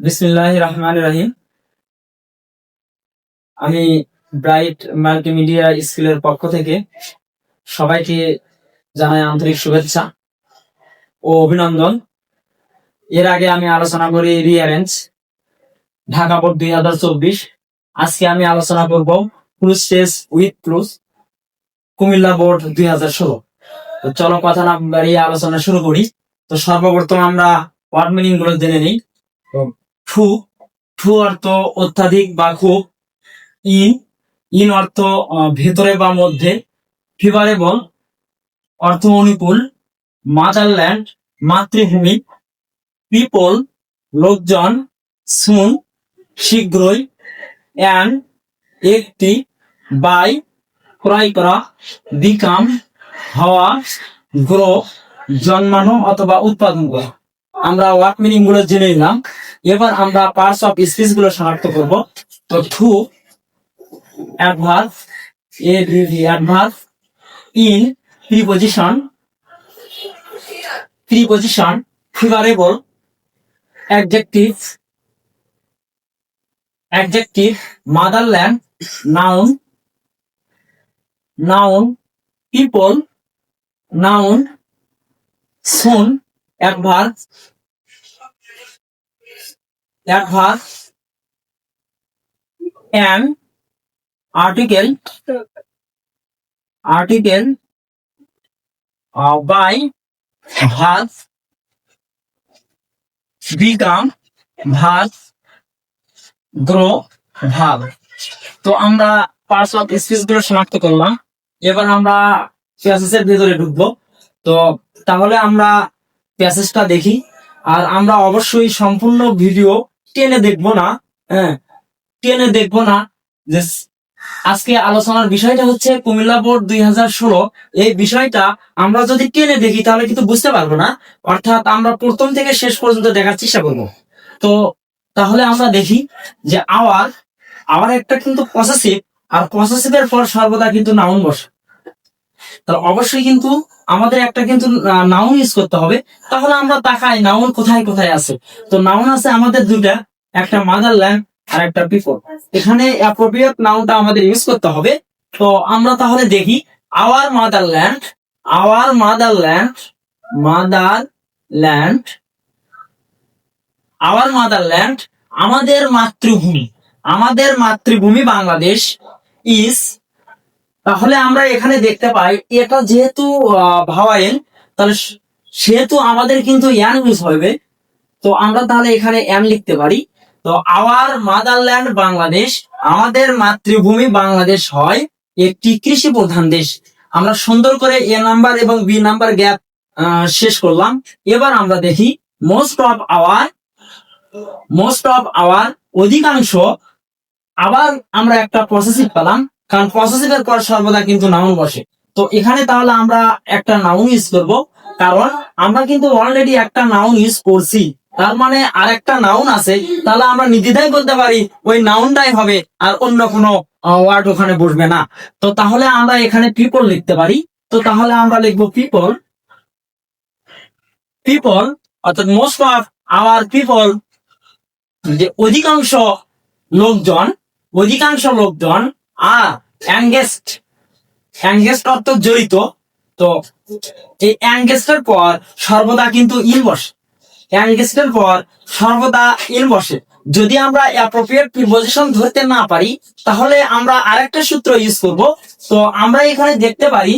বিসমিল্লাহ রহমান রহিম। আমি bright multimedia স্কুলের পক্ষ থেকে সবাইকে জানাই আন্তরিক শুভেচ্ছা ও অভিনন্দন। এর আগে আমি আলোচনা করি রিয়ারেঞ্জ ঢাকা বোর্ড দুই হাজার চব্বিশ। আজকে আমি আলোচনা করব clues test with clues, Comilla board দুই হাজার ষোলো। তো চলো কথা না বাড়িয়ে আলোচনা শুরু করি। তো সর্বপ্রথম আমরা ওয়ার্ড মিনিংগুলো জেনে নিই। ঠু ঠু অর্থ অত্যাধিক বা খুব। ইন ইন অর্থ ভেতরে বা মধ্যে। ফিভারেবল অর্থ অনুকূল। মাদারল্যান্ড, মাতৃভূমি। পিপল, লোকজন সুন শীঘ্রই। অ্যান, একটি বাই, ক্রয় করা। বিকাম হওয়া গ্রো জন্মানো অথবা উৎপাদন করা। আমরা ওয়ার্ক মিনিংগুলো জেনে নিলাম। এবার আমরা পার্টস অফ স্পিচগুলো শনাক্ত করব। তো to adverb a adverb in preposition preposition favourable adjective adjective motherland noun noun people noun soon adverb adverb an article article by verb become verb grow verb তো আমরা পার্টস অফ স্পিচগুলো শনাক্ত করলাম। এবার আমরা প্যাসেজের ভিতরে ঢুকবো। তো তাহলে আমরা প্যাসেজটা দেখি। আর আমরা অবশ্যই সম্পূর্ণ ভিডিও টেনে দেখব না হ্যাঁ টেনে দেখব না। যে আজকে আলোচনার বিষয়টা হচ্ছে কুমিল্লা বোর্ড দুই হাজার ষোলো। এই বিষয়টা আমরা যদি টেনে দেখি, তাহলে কিন্তু বুঝতে পারব না। অর্থাৎ আমরা প্রথম থেকে শেষ পর্যন্ত দেখার চেষ্টা করব। তো তাহলে আমরা দেখি যে আওয়ার আওয়ার একটা কিন্তু পসেসিভ আর পসেসিভের পর সর্বদা কিন্তু নাউন বসে। তাহলে অবশ্যই কিন্তু আমাদের একটা কিন্তু নাউন ইউজ করতে হবে। তাহলে আমরা তাকাই নাউন কোথায় কোথায় আছে? তো নাউন আছে আমাদের দুটা একটা মাদার মাদারল্যান্ড আর একটা পিপল এখানে অ্যাপ্রোপ্রিয়েট নাউনটা আমাদের ইউজ করতে হবে। তো আমরা তাহলে দেখি our mother motherland our motherland motherland our mother motherland আমাদের মাতৃভূমি। আমাদের মাতৃভূমি বাংলাদেশ ইস তাহলে আমরা এখানে দেখতে পাই, এটা যেহেতু ভাওয়াইল, তাহলে সেহেতু আমাদের কিন্তু ইয়ান ইউজ হবে। তো আমরা তাহলে এখানে এম লিখতে পারি। তো আওয়ার মাদারল্যান্ড বাংলাদেশ, আমাদের মাতৃভূমি বাংলাদেশ হয় একটি কৃষি প্রধান দেশ। আমরা সুন্দর করে এ নাম্বার এবং বি নাম্বার গ্যাপ শেষ করলাম। এবার আমরা দেখি most of our most of our অধিকাংশ, আবার আমরা একটা পসেসিভ পেলাম। কারণ পসেসিভের পর সর্বদা কিন্তু নাউন বসে। তো এখানে তাহলে আমরা একটা নাউন ইউজ করব, কারণ আমরা কিন্তু অলরেডি একটা নাউন ইউজ করছি। তার মানে আর একটা নাউন আছে, তাহলে আমরা নির্দ্বিধায় বলতে পারি ওই নাউনটাই হবে, আর অন্য কোনো ওয়ার্ড ওখানে বসবে না। তো তাহলে আমরা এখানে পিপল লিখতে পারি। তো তাহলে আমরা লিখব পিপল পিপল অর্থাৎ মোস্ট অফ আওয়ার পিপল যে অধিকাংশ লোকজন অধিকাংশ লোকজন আর অ্যাঙ্গেস্ট অ্যাঙ্গেস্ট অর্থ জড়িত। তো এই অ্যাঙ্গেস্টের পর সর্বদা কিন্তু ইন বসে। অ্যাঙ্গেস্টের পর সর্বদা ইন বসে। যদি আমরা অ্যাপ্রোপ্রিয়েট প্রিপোজিশন ধরতে না পারি, তাহলে আমরা আরেকটা সূত্র ইউজ করব। তো আমরা এখানে দেখতে পারি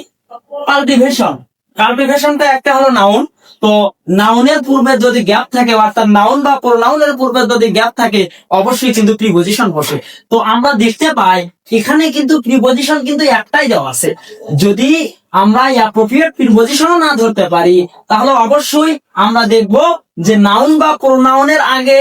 কাল্টিভেশন কাল্টিভেশনটা একটা হলো নাউন তো নাউনের পূর্বে যদি গ্যাপ থাকে, অর্থাৎ নাউন বা প্রোনাউনের পূর্বে যদি গ্যাপ থাকে, অবশ্যই কিন্তু প্রিপোজিশন বসে। তো আমরা দেখতে পাই, এখানে কিন্তু প্রিপোজিশন কিন্তু একটাই দেওয়া আছে। যদি আমরা অ্যাপ্রোপ্রিয়েট প্রিপোজিশনও না ধরতে পারি, তাহলে অবশ্যই আমরা দেখব যে নাউন বা প্রোনাউনের আগে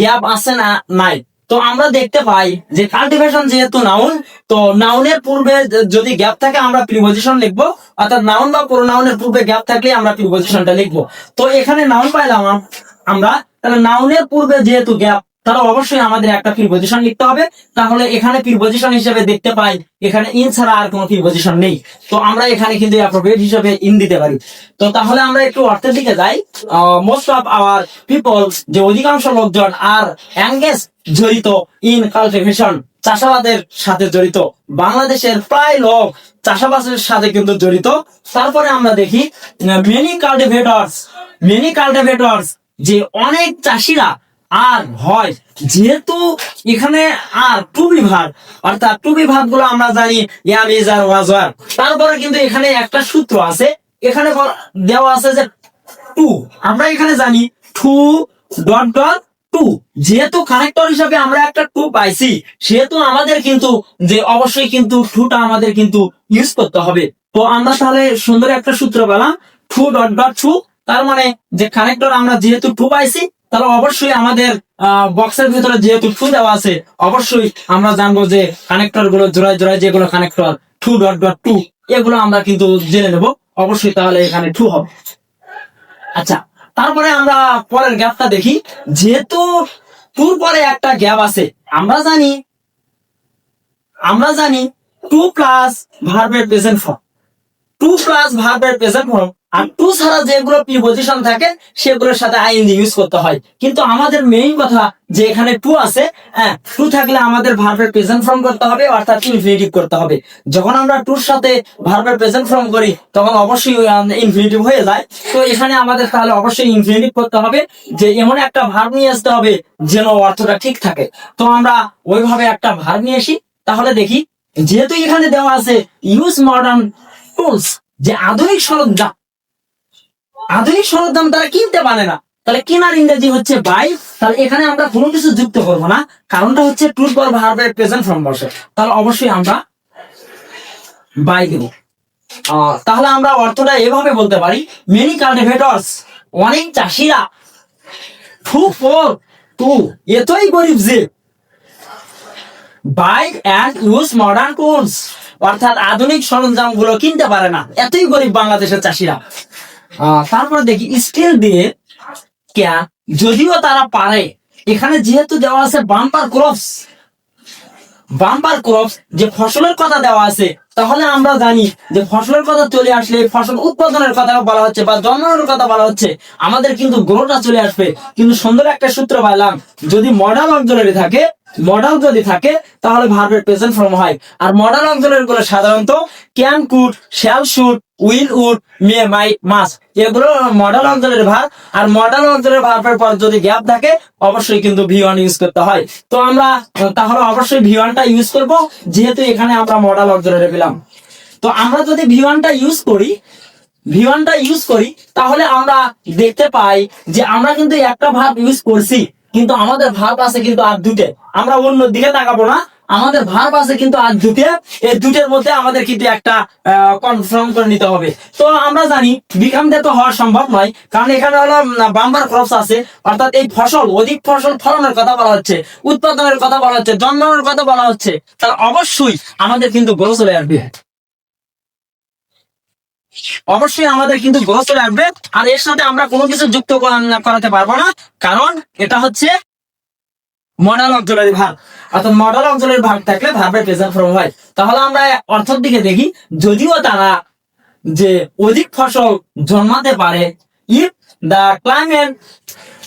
গ্যাপ আছে না, নাই। তো আমরা দেখতে পাই যে কাল্টিভেশন যেহেতু নাউন তো নাউনের পূর্বে যদি গ্যাপ থাকে আমরা প্রিপোজিশন লিখব, অর্থাৎ নাউন বা প্রোনাউনের পূর্বে গ্যাপ থাকলে আমরা প্রিপোজিশনটা লিখব। তো এখানে নাউন পাইলাম আমরা, তাহলে নাউনের পূর্বে যেহেতু গ্যাপ তাহলে অবশ্যই আমাদের একটা প্রিপোজিশন লিখতে হবে। তাহলে এখানে প্রিপোজিশন হিসেবে দেখতে পাই, এখানে ইন ছাড়া আর কোনো প্রিপোজিশন নেই। তো আমরা এখানে কিন্তু অ্যাপ্রোপ্রিয়েট হিসেবে ইন দিতে পারি। তো তাহলে আমরা একটু অর্থের দিকে যাই। মোস্ট অফ আওয়ার পিপল যে অধিকাংশ লোকজন আর অ্যাঙ্গেজ জড়িত ইন কালটিভেশন চাষাবাদের সাথে জড়িত। বাংলাদেশের প্রায় লোক চাষাবাদের সাথে কিন্তু জড়িত। তারপরে আমরা দেখি মেনি কাল্টিভেটরস মেনি কাল্টিভেটরস যে অনেক চাষিরা আর হয় যেহেতু এখানে আর টু বিভাগ অর্থাৎ টু বিভাগগুলো আমরা জানি তারপরে কিন্তু এখানে একটা সূত্র আছে, এখানে দেওয়া আছে যে টু। আমরা এখানে জানি টু ডট ডট টু। যেহেতু কানেক্টর হিসাবে আমরা একটা টু পাইছি, সেহেতু আমাদের কিন্তু যে অবশ্যই কিন্তু টুটা আমাদের কিন্তু ইউজ করতে হবে। তো আমরা তাহলে সুন্দর একটা সূত্র পেলাম, টু ডট ডট টু। তার মানে যে কানেক্টর আমরা যেহেতু টু পাইছি তাহলে অবশ্যই আমাদের বক্সের ভিতরে যেহেতু টু দেওয়া আছে, অবশ্যই আমরা জানব যে কানেক্টরগুলো জোড়ায় জোড়ায় যেগুলো connector to dot dot to এগুলো আমরা কিন্তু জেনে নেব। অবশ্যই তাহলে এখানে টু হবে। আচ্ছা তারপরে আমরা পরের গ্যাপটা দেখি। যেহেতু টুর পরে একটা গ্যাপ আছে, আমরা জানি আমরা জানি টু প্লাস ভার্বের প্রেজেন্ট ফর্ম টু প্লাস ভার্বের প্রেজেন্ট ফর্ম আর টু ছাড়া যেগুলো প্রিপোজিশন থাকে, সেগুলোর সাথে আইএনজি ইউজ করতে হয়। কিন্তু আমাদের মেইন কথা যে এখানে টু আছে হ্যাঁ টু থাকলে আমাদের ভার্বের প্রেজেন্ট ফর্ম করতে হবে, অর্থাৎ ইনফিনিটিভ করতে হবে। যখন আমরা টুর সাথে ভার্বের প্রেজেন্ট ফর্ম করি, তখন অবশ্যই ইনফিনিটিভ হয়ে যায়। তো এখানে আমাদের তাহলে অবশ্যই ইনফিনিটিভ করতে হবে, যে এমন একটা ভার্ব নিয়ে আসতে হবে, যেন অর্থটা ঠিক থাকে। তো আমরা ওইভাবে একটা ভার্ব নিয়ে আসি। তাহলে দেখি, যেহেতু এখানে দেওয়া আছে ইউজ মডার্ন টুলস যে আধুনিক সরঞ্জাম আধুনিক সরঞ্জাম তারা কিনতে পারে না। তাহলে কেনার ইংরেজি হচ্ছে বাই তাহলে এখানে আমরা কোনো কিছু যুক্ত করব না। কারণটা হচ্ছে টুর পর ভার্বের প্রেজেন্ট ফর্ম বসে। তাহলে অবশ্যই আমরা বাই দেব। তাহলে আমরা অর্থটা এভাবে বলতে পারি মেনি কাল্টিভেটরস অনেক চাষিরা টু ফোর টু এতই গরিব যে bike and use modern tools অর্থাৎ আধুনিক সরঞ্জামগুলো কিনতে পারে না। এতই গরিব বাংলাদেশের চাষিরা। তারপরে দেখি স্টিল দিয়ে ক্যান যদিও তারা পারে। এখানে যেহেতু দেওয়া আছে বাম্পার ক্রপস বাম্পার ক্রপস যে ফসলের কথা দেওয়া আছে, তাহলে আমরা জানি যে ফসলের কথা চলে আসলে ফসল উৎপাদনের কথা বলা হচ্ছে বা জন্মানোর কথা বলা হচ্ছে। আমাদের কিন্তু গ্রোটা চলে আসবে। কিন্তু সুন্দর একটা সূত্র পাইলাম, যদি মডাল অঞ্চলের থাকে মডাল যদি থাকে, তাহলে ভার্বের প্রেজেন্ট ফর্ম হয়। আর মডাল অঞ্চলেরগুলো সাধারণত can could shall should will would may might must এগুলো মডাল অঞ্চলের ভার আর মডাল অঞ্চলের ভার্বের পর যদি গ্যাপ থাকে, অবশ্যই কিন্তু ভি ওয়ান ইউজ করতে হয়। তো আমরা তাহলে অবশ্যই ভি ওয়ানটা ইউজ করব, যেহেতু এখানে আমরা মডাল অঞ্চলের পেলাম। তো আমরা যদি ভি ওয়ানটা ইউজ করি ভি ওয়ানটা ইউজ করি, তাহলে আমরা দেখতে পাই যে আমরা কিন্তু একটা ভাব ইউজ করছি। কিন্তু আমাদের ভাব আছে কিন্তু আর দুটে আমরা অন্য দিকে তাকাবো না। আমাদের ভাব আছে কিন্তু আর দুটে এই দুটের মধ্যে আমাদের কিন্তু একটা কনফার্ম করে নিতে হবে। তো আমরা জানি বিকাম তো হওয়া সম্ভব নয়। কারণ এখানে হলো বাম্বার ক্রপস আছে। অর্থাৎ এই ফসল, অধিক ফসল ফলনের কথা বলা হচ্ছে, উৎপাদনের কথা বলা হচ্ছে, জন্মানোর কথা বলা হচ্ছে, তাহলে অবশ্যই আমাদের কিন্তু গ্রো চলে আসবে। অবশ্যই আমাদের কিন্তু গ্রোথ লাগবে। আর এর সাথে আমরা কোনো কিছু যুক্ত করা- করাতে পারব না। কারণ এটা হচ্ছে মডেল অঞ্চলের ভাগ অর্থাৎ মডেল অঞ্চলের ভাগ থাকলে ভার্বের প্রেজেন্ট ফর্ম হয়। তাহলে আমরা অর্থের দিকে দেখি। যদিও তারা যে অধিক ফসল জন্মাতে পারে if the climate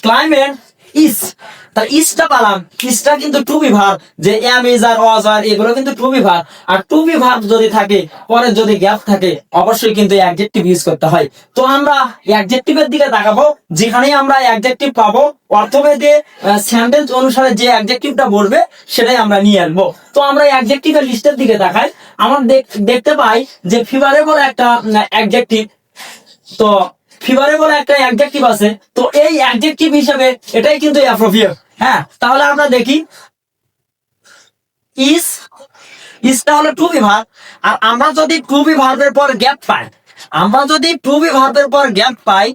climate is তার ইসটা পালাম। ইসটা কিন্তু টু বিভাগ যে এম ইজ আর ওয়াজ আর এগুলো কিন্তু টু বিভাগ আর টু বিভাগ যদি থাকে, পরে যদি গ্যাপ থাকে, অবশ্যই কিন্তু অ্যাডজেক্টিভ ইউজ করতে হয়। তো আমরা অ্যাডজেক্টিভের দিকে তাকাবো যেখানে আমরা অ্যাডজেক্টিভ পাবো অর্থভেদে সেন্টেন্স অনুসারে যে অ্যাডজেক্টিভটা বলবে, সেটাই আমরা নিয়ে আসব তো আমরা অ্যাডজেক্টিভের লিস্টের দিকে তাকাই। আমরা দেখ- দেখতে পাই যে ফিভারেবল একটা অ্যাডজেক্টিভ তো ফিভারেবল একটা অ্যাডজেক্টিভ আছে, তো এই অ্যাডজেক্টিভ হিসাবে এটাই কিন্তু অ্যাপ্রোপ্রিয়েট হ্যাঁ তাহলে আমরা দেখি। ইস ইসটা হলো টু বি আর আমরা যদি টু বি পর গ্যাপ পাই, আমরা যদি টু বি পর গ্যাপ পাই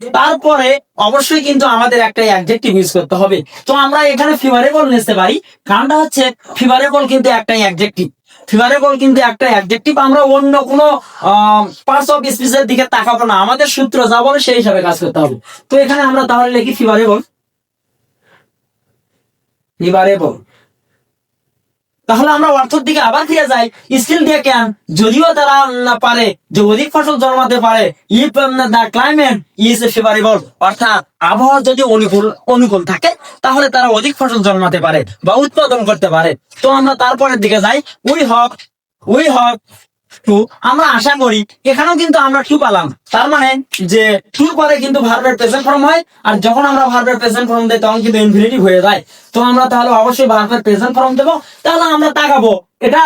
তারপরে অবশ্যই কিন্তু আমাদের একটা অ্যাডজেক্টিভ ইউজ করতে হবে। তো আমরা এখানে ফিভারেবল নিতে পারি, কারণটা হচ্ছে ফিভারেবল কিন্তু একটা অ্যাডজেক্টিভ ফিভারেবল কিন্তু একটা অ্যাডজেক্টিভ আমরা অন্য কোনো পার্টস অফ স্পিচের দিকে তাকাবো না। আমাদের সূত্র যা বলে সেই হিসাবে কাজ করতে হবে। তো এখানে আমরা তাহলে লিখি ফিভারেবল ফেভারেবল তাহলে আমরা অর্থের দিকে আবার ফিরে যাই। স্টিল দিয়ে কেন? যদিও তারা পারে যে অধিক ফসল জন্মাতে পারে if the climate is favourable. অর্থাৎ আবহাওয়া যদি অনুকূল অনুকূল থাকে, তাহলে তারা অধিক ফসল জন্মাতে পারে বা উৎপাদন করতে পারে। তো আমরা তারপরের দিকে যাই। We hope we hope to আমরা আশা করি এখানেও কিন্তু আমরা টু পালাম। তার মানে যে টু পরে কিন্তু ভার্বের প্রেজেন্ট ফর্ম হয়, আর যখন আমরা ভার্বের প্রেজেন্ট ফর্ম দেই, তখন কিন্তু ইনফিনিটিভ হয়ে যায়। তো আমরা তাহলে অবশ্যই ভার্বের প্রেজেন্ট ফর্ম দেবো। তাহলে আমরা তাকাবো। এটা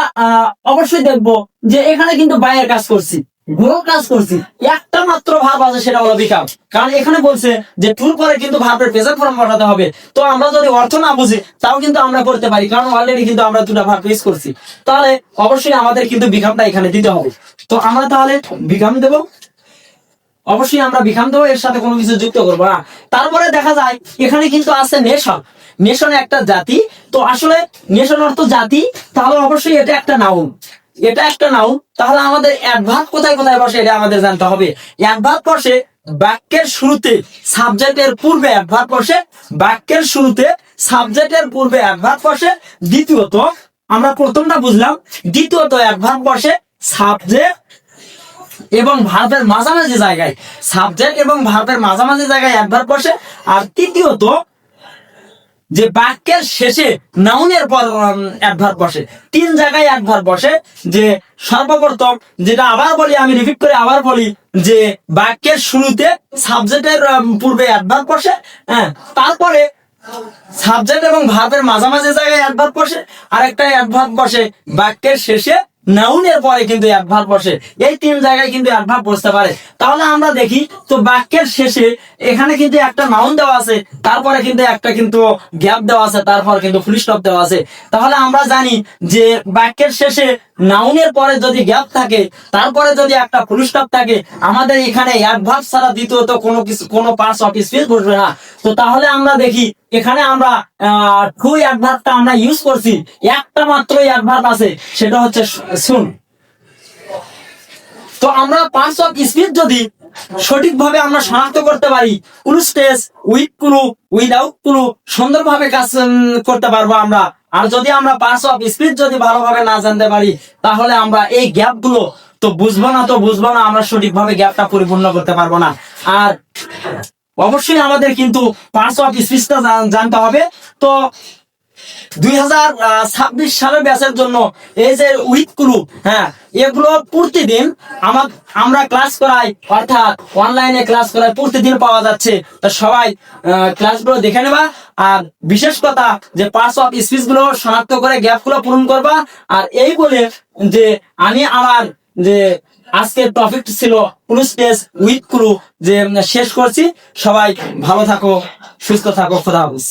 অবশ্যই দেখব যে এখানে কিন্তু বাইরের কাজ করছি। গুরুর কাজ করছি। একটা মাত্র ভাব আছে, সেটা হলো বিকাশ কারণ এখানে বলছে যে, টুর পরে কিন্তু ভাবের প্রেজেন্ট ফর্ম বসাতে হবে। তো আমরা যদি অর্থ না বুঝি, তাও কিন্তু আমরা করতে পারি। কারণ অলরেডি কিন্তু আমরা দুটা ভাব ইউজ করছি। তাহলে অবশ্যই আমাদের কিন্তু বিকামটা এখানে দিতে হবে। তো আমরা তাহলে বিকাম দেব। অবশ্যই আমরা বিখাম দেবো, এর সাথে কোনো কিছু যুক্ত করব না। তারপরে দেখা যায়, এখানে কিন্তু আছে নেশন। নেশন একটা জাতি। তো আসলে নেশন অর্থ জাতি, তাহলে অবশ্যই এটা একটা নাউন এটা একটা নাউন তাহলে আমাদের অ্যাডভার্ব কোথায় কোথায় বসে এটা আমাদের জানতে হবে। অ্যাডভার্ব বসে বাক্যের শুরুতে সাবজেক্টের পূর্বে অ্যাডভার্ব বসে, বাক্যের শুরুতে সাবজেক্টের পূর্বে অ্যাডভার্ব বসে, দ্বিতীয়ত আমরা প্রথমটা বুঝলাম, দ্বিতীয়ত অ্যাডভার্ব বসে সাবজেক্ট এবং ভার্বের মাঝামাঝি জায়গায় সাবজেক্ট এবং ভার্বের মাঝামাঝি জায়গায় অ্যাডভার্ব বসে, আর তৃতীয়ত যে বাক্যের শেষে নাউনের পর অ্যাডভার্ব বসে। তিন জায়গায় অ্যাডভার্ব বসে যে সর্বপ্রথম যেটা আবার বলি, আমি রিপিট করে আবার বলি, যে বাক্যের শুরুতে সাবজেক্টের পূর্বে অ্যাডভার্ব বসে হ্যাঁ তারপরে সাবজেক্ট এবং ভার্বের মাঝামাঝি জায়গায় অ্যাডভার্ব বসে আরেকটা অ্যাডভার্ব বসে। বাক্যের শেষে নাউনের পরে কিন্তু অ্যাডভার্ব বসে। এই তিন জায়গায় কিন্তু অ্যাডভার্ব বসতে পারে। তাহলে আমরা দেখি, তো বাক্যের শেষে এখানে কিন্তু একটা নাউন দেওয়া আছে, তারপরে কিন্তু একটা কিন্তু গ্যাপ দেওয়া আছে, তারপর কিন্তু ফুল স্টপ দেওয়া আছে। তাহলে আমরা জানি যে বাক্যের শেষে নাউনের পরে যদি গ্যাপ থাকে, তারপরে যদি একটা ফুল স্টপ থাকে, আমাদের এখানে অ্যাডভার্ব ছাড়া দ্বিতীয়ত কোনো কিছু, কোনো পার্টস অফ স্পিচ বসবে না। তো তাহলে আমরা দেখি এখানে আমরা টু অ্যাডভার্বটা আমরা ইউজ করছি। একটা মাত্র অ্যাডভার্ব আছে, সেটা হচ্ছে শুন তো আমরা পার্টস অফ স্পিচ যদি সঠিকভাবে আমরা শনাক্ত করতে পারি clue stage with clue without clue সুন্দরভাবে কাজ করতে পারব আমরা। আর যদি আমরা পার্টস অফ স্পিচ যদি ভালোভাবে না জানতে পারি, তাহলে আমরা এই গ্যাপগুলো তো বুঝব না, তো বুঝব না আমরা সঠিকভাবে গ্যাপটা পরিপূর্ণ করতে পারব না। আর অবশ্যই আমাদের কিন্তু পার্টস অফ স্পিচটা জানতে হবে। তো দুই হাজার ছাব্বিশ সালের ব্যাচের জন্য এই যে উইথ ক্লু হ্যাঁ এগুলো প্রতিদিন আমার আমরা ক্লাস করাই, অর্থাৎ অনলাইনে ক্লাস করাই, প্রতিদিন পাওয়া যাচ্ছে। তো সবাই ক্লাসগুলো দেখে নেবা। আর বিশেষ কথা যে পার্টস অফ স্পিচগুলো শনাক্ত করে গ্যাপগুলো পূরণ করবা। আর এই বলে যে আমি আমার যে আজকের টপিক ছিল পুলিশ স্টেজ উইথ ক্লু যে শেষ করছি সবাই ভালো থাকো সুস্থ থাকো খোদা হাফিজ।